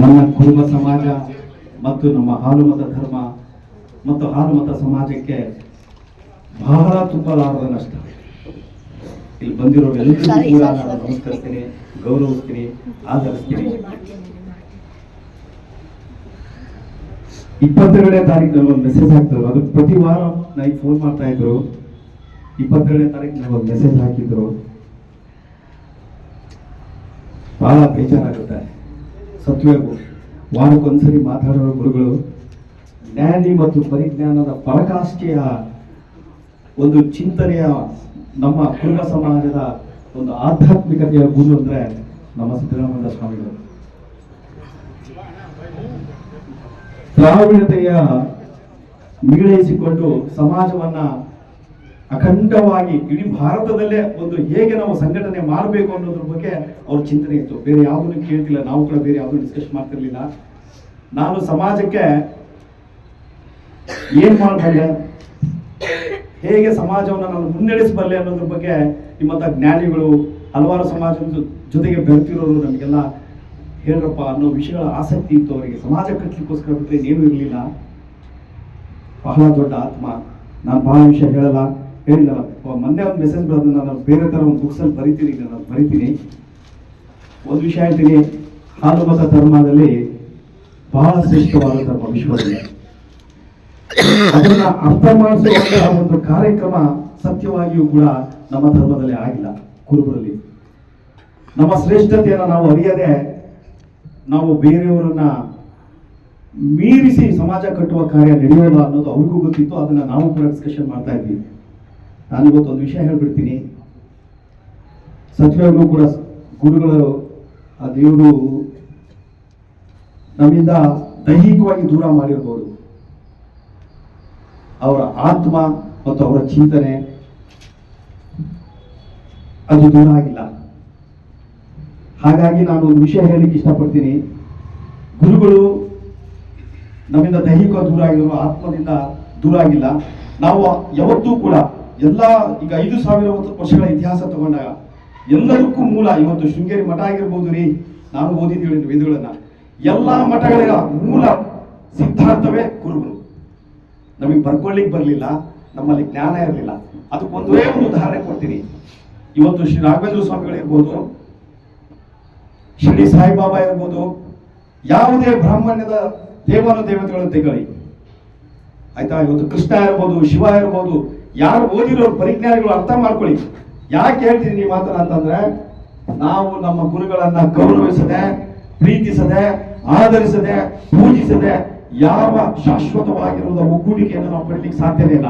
ನನ್ನ ಕುಟುಂಬ ಸಮಾಜ ಮತ್ತು ನಮ್ಮ ಹಾಲುಮತ ಧರ್ಮ ಮತ್ತು ಹಾಲುಮತ ಸಮಾಜಕ್ಕೆ ಬಹಳ ತುಂಬಲಾರದ ನಷ್ಟ. ಇಲ್ಲಿ ಬಂದಿರೋ ಎಲ್ಲರಿಗೂ ಕೂಡ ನಾನು ನಮಸ್ಕರಿಸ್ತೀನಿ ಗೌರವಿಸ್ತೀನಿ ಆಧರಿಸ್ತೀನಿ. ಇಪ್ಪತ್ತೆರಡನೇ ತಾರೀಕು ಒಂದು ಮೆಸೇಜ್ ಹಾಕ್ತಾರೆ ಅದು ಪ್ರತಿ ವಾರ ನನಗೆ ಫೋನ್ ಮಾಡ್ತಾ ಇದ್ರು. ಇಪ್ಪತ್ತೆರಡನೇ ತಾರೀಕು ಒಂದು ಮೆಸೇಜ್ ಹಾಕಿದ್ರು. ಬಹಳ ಬೇಜಾರಾಗುತ್ತೆ. ಸತ್ಯವೇಗು ವಾರಕ್ಕೊಂದ್ಸರಿ ಮಾತಾಡೋ ಗುರುಗಳು ಜ್ಞಾನಿ ಮತ್ತು ಪರಿಜ್ಞಾನದ ಪರಕಾಷ್ಠೆಯ ಒಂದು ಚಿಂತನೆಯ ನಮ್ಮ ಕುರುಬ ಸಮಾಜದ ಒಂದು ಆಧ್ಯಾತ್ಮಿಕತೆಯ ಗುರು ಅಂದ್ರೆ ನಮ್ಮ ಸಿದ್ದರಾಮಯ್ಯ ಸ್ವಾಮಿಗಳು. ದ್ರಾವಿಡತೆಯ ಮೀಳೈಸಿಕೊಂಡು ಸಮಾಜವನ್ನ ಅಖಂಡವಾಗಿ ಇಡೀ ಭಾರತದಲ್ಲೇ ಒಂದು ಹೇಗೆ ನಾವು ಸಂಘಟನೆ ಮಾಡಬೇಕು ಅನ್ನೋದ್ರ ಬಗ್ಗೆ ಅವ್ರ ಚಿಂತನೆ ಇತ್ತು. ಬೇರೆ ಯಾವುದನ್ನು ಕೇಳ್ತಿಲ್ಲ. ನಾವು ಕೂಡ ಬೇರೆ ಯಾವುದು ಡಿಸ್ಕಸ್ ಮಾಡ್ತಿರ್ಲಿಲ್ಲ. ನಾನು ಸಮಾಜಕ್ಕೆ ಏನ್ ಮಾಡಬಲ್ಲೆ ಹೇಗೆ ಸಮಾಜವನ್ನು ನಾನು ಮುನ್ನಡೆಸಬಲ್ಲೆ ಅನ್ನೋದ್ರ ಬಗ್ಗೆ ನಿಮ್ಮಂತ ಜ್ಞಾನಿಗಳು, ಹಲವಾರು ಸಮಾಜದ ಜೊತೆಗೆ ಬೆರೆತಿರೋರು ನಮಗೆಲ್ಲ ಹೇಳ್ರಪ್ಪ ಅನ್ನೋ ವಿಷಯಗಳ ಆಸಕ್ತಿ ಇತ್ತು ಅವರಿಗೆ. ಸಮಾಜ ಕಟ್ಟಲಿಕ್ಕೋಸ್ಕರ ಬಿಟ್ಟರೆ ಏನೂ ಇರಲಿಲ್ಲ. ಬಹಳ ದೊಡ್ಡ ಆತ್ಮ. ನಾನು ಬಹಳ ವಿಷಯ ಹೇಳಲ್ಲ. ಹೇಳಿದಲ್ಲ ಮೊನ್ನೆ ಒಂದು ಮೆಸೇಜ್ ಬರೋದು ನಾನು ಬೇರೆ ಥರ ಒಂದು ಬುಕ್ಸಲ್ಲಿ ಬರಿತೀನಿ, ನಾನು ಬರಿತೀನಿ. ಒಂದು ವಿಷಯ ಹೇಳ್ತೀನಿ. ಹಾಲು ಮತ ಧರ್ಮದಲ್ಲಿ ಬಹಳ ಶ್ರೇಷ್ಠವಾದ ಧರ್ಮ ವಿಶ್ವದಲ್ಲಿ ಅದನ್ನ ಅರ್ಥ ಮಾಡಿಸುವಂತಹ ಒಂದು ಕಾರ್ಯಕ್ರಮ ಸತ್ಯವಾಗಿಯೂ ಕೂಡ ನಮ್ಮ ಧರ್ಮದಲ್ಲಿ ಆಗಿಲ್ಲ, ಕುರುಬರಲ್ಲಿ. ನಮ್ಮ ಶ್ರೇಷ್ಠತೆಯನ್ನು ನಾವು ಅರಿಯದೆ ನಾವು ಬೇರೆಯವರನ್ನ ಮೀರಿಸಿ ಸಮಾಜ ಕಟ್ಟುವ ಕಾರ್ಯ ನಡೆಯೋಲ್ಲ ಅನ್ನೋದು ಅವ್ರಿಗೂ ಗೊತ್ತಿತ್ತು. ಅದನ್ನ ನಾವು ಕೂಡ ಡಿಸ್ಕಷನ್ ಮಾಡ್ತಾ ಇದ್ವಿ. ನಾನು ಇವತ್ತು ಒಂದು ವಿಷಯ ಹೇಳ್ಬಿಡ್ತೀನಿ. ಸಚಿವರು ಕೂಡ ಗುರುಗಳು, ಆ ದೇವರು ನಮ್ಮಿಂದ ದೈಹಿಕವಾಗಿ ದೂರ ಮಾಡಿರ್ಬೋದು. ಅವರ ಆತ್ಮ ಮತ್ತು ಅವರ ಚಿಂತನೆ ಅದು ದೂರ ಆಗಿಲ್ಲ. ಹಾಗಾಗಿ ನಾನು ಒಂದು ವಿಷಯ ಹೇಳಲಿಕ್ಕೆ ಇಷ್ಟಪಡ್ತೀನಿ. ಗುರುಗಳು ನಮ್ಮಿಂದ ದೈಹಿಕ ದೂರ ಆಗಿರೋ ಆತ್ಮದಿಂದ ದೂರ ಆಗಿಲ್ಲ. ನಾವು ಯಾವತ್ತೂ ಕೂಡ ಎಲ್ಲ ಈಗ ಐದು ಸಾವಿರ ವರ್ಷಗಳ ಇತಿಹಾಸ ತಗೊಂಡಾಗ ಎಲ್ಲದಕ್ಕೂ ಮೂಲ ಇವತ್ತು ಶೃಂಗೇರಿ ಮಠ ಆಗಿರ್ಬೋದು ರೀ, ನಾನು ಓದಿದ್ದೀವಿ ವೇದಗಳನ್ನ ಎಲ್ಲ ಮಠಗಳ ಮೂಲ ಸಿದ್ಧಾಂತವೇ ಗುರುಗಳು. ನಮಗೆ ಬರ್ಕೊಳ್ಳಿಕ್ಕೆ ಬರಲಿಲ್ಲ, ನಮ್ಮಲ್ಲಿ ಜ್ಞಾನ ಇರಲಿಲ್ಲ. ಅದಕ್ಕೊಂದೇ ಒಂದು ಉದಾಹರಣೆ ಕೊಡ್ತೀನಿ. ಇವತ್ತು ಶ್ರೀ ರಾಘವೇಂದ್ರ ಸ್ವಾಮಿಗಳಿರ್ಬೋದು ಶಿರಡಿ ಸಾಯಿಬಾಬಾ ಇರ್ಬೋದು, ಯಾವುದೇ ಬ್ರಾಹ್ಮಣ್ಯದ ದೇವಾನು ದೇವತೆಗಳನ್ನು ತೆಗಳಿ. ಆಯ್ತಾ, ಇವತ್ತು ಕೃಷ್ಣ ಇರ್ಬೋದು, ಶಿವ ಇರ್ಬೋದು, ಯಾರು ಓದಿರೋ ಪರಿಜ್ಞಾನಿಗಳು ಅರ್ಥ ಮಾಡ್ಕೊಳ್ಳಿ. ಯಾಕೆ ಹೇಳ್ತೀನಿ ನೀವು ಮಾತನ್ನ ಅಂತಂದ್ರೆ, ನಾವು ನಮ್ಮ ಗುರುಗಳನ್ನ ಗೌರವಿಸದೆ, ಪ್ರೀತಿಸದೆ, ಆಧರಿಸದೆ, ಪೂಜಿಸದೆ, ಯಾವ ಶಾಶ್ವತವಾಗಿರುವ ಒಗ್ಗೂಡಿಕೆಯನ್ನು ನಾವು ಪಡಲಿಕ್ಕೆ ಸಾಧ್ಯನೇ ಇಲ್ಲ.